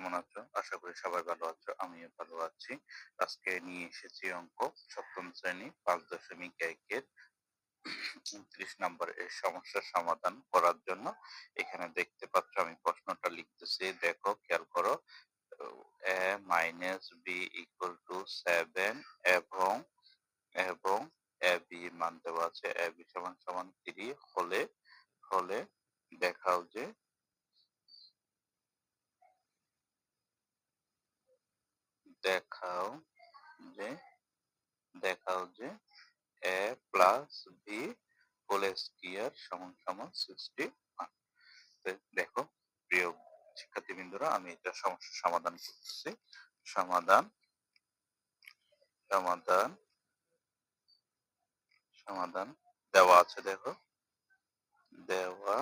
কেমন আছো? আশা করি সবাই ভালো আছো, আমিও ভালো আছি। আজকে নিয়ে এসেছি অঙ্ক, সপ্তম শ্রেণি, পাঁচ দশমিক একের উনত্রিশ নম্বর এর সমস্যার সমাধান করার জন্য। এখানে দেখতে পাচ্ছ, আমি প্রশ্নটা লিখতেছি। দেখো, খেয়াল করো, A minus B equal to seven এবং এবং এ বি মান দেওয়া আছে, এ বি সমান সমান থ্রি হলে হলে দেখাও যে দেখাও যে দেখাও যে A plus B whole square সমান সমান সিক্সটি দেখো, প্রিয় শিক্ষার্থীবৃন্দরা, আমি এটা সমস্যার সমাধান করতেছি। সমাধান সমাধান সমাধান দেওয়া আছে দেখো। দেওয়া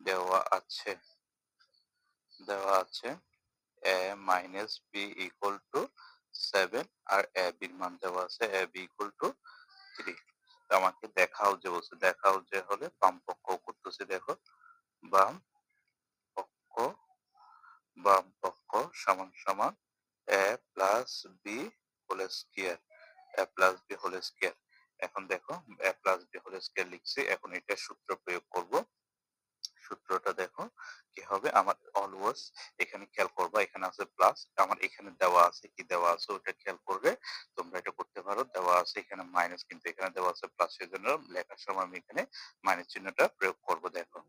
দেওয়া আছে। দেওয়া আছে। A minus B equal to seven R A বির মান দেওয়া আছে A B equal to three আমাকে দেখাও যে বলছে, দেখাও যে হলে বাম পক্ষ করতেছে, দেখো। বাম পক্ষ বাম পক্ষ সমান সমান A plus B whole square A plus B whole square এখন দেখো A plus B whole square লিখছি, এখন এটা সূত্র প্রয়োগ করব। সূত্রটা দেখো, কি হবে? আমার অলওয়েজ এখানে খেয়াল করবা, এখানে আছে প্লাস আমার এখানে দেওয়া আছে, কি দেওয়া আছে, ওটা খেয়াল করবে, তোমরা এটা করতে পারো, দেওয়া আছে এখানে মাইনাস কিন্তু এখানে দেওয়া আছে প্লাস জন্য লেখার সময় আমি এখানে মাইনাস চিহ্নটা প্রয়োগ করব, দেখো।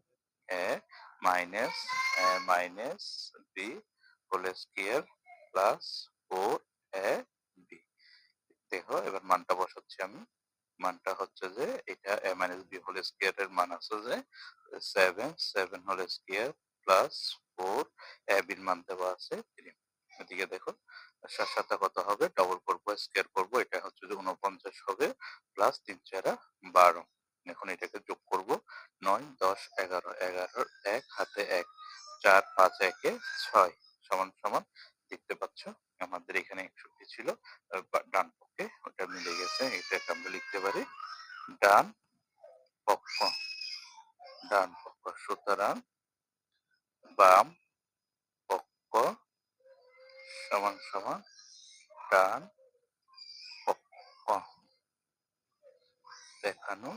A minus minus B whole square plus four A B দেখো, এবার মানটা বসাচ্ছি আমি। মানটা হচ্ছে যে, এটা A minus B whole square এর মান আছে যে seven seven whole square plus four A বির মান দেওয়া আছে থ্রি এদিকে দেখো সাত কত হবে? ডবল করব স্কয়ার করব, এটা হচ্ছে যে উনপঞ্চাশ হবে প্লাস তিন চারা বারো। এখন এটাকে যোগ করব, নয়, দশ, এগারো এগারোর এক, হাতে এক, চার, পাঁচ, একে ছয়, সমান সমান, দেখতে পাচ্ছ? আমাদের এখানে একষট্টি ছিল ডান পক্ষে ওটা মিলে গেছে, এটা আমরা লিখতে পারি, ডান পক্ষ ডান পক্ষ, সুতরাং বাম পক্ষ সমান সমান ডান পক্ষ। দেখানো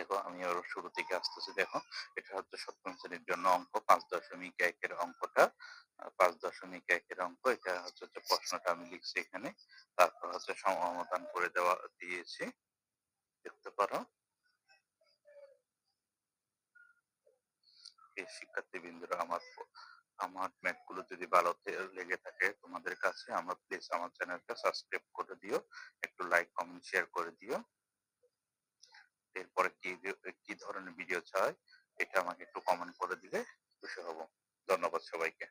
দেখো, আমি আরও শুরু থেকে আসতেছি। দেখো, এটা হচ্ছে সপ্তম শ্রেণির জন্য অঙ্ক। পাঁচ দশমিক একের অঙ্কটা পাঁচ দশমিক একের অঙ্ক, এটা হচ্ছে যে প্রশ্নটা আমি লিখছি এখানে। তারপর হচ্ছে সমাধান করে দেওয়া, দিয়েছি। দেখতে পারো। শিক্ষার্থী বিন্দুরা আমার আমার ম্যাথগুলো যদি ভালো লেগে থাকে তোমাদের কাছে, আমার প্লিজ আমার চ্যানেলটা সাবস্ক্রাইব করে দিও। একটু লাইক কমেন্ট শেয়ার করে দিও। এরপরে কি কি ধরনের ভিডিও চাই, এটা আমাকে একটু কমেন্ট করে দিলে খুশি হব। ধন্যবাদ সবাইকে।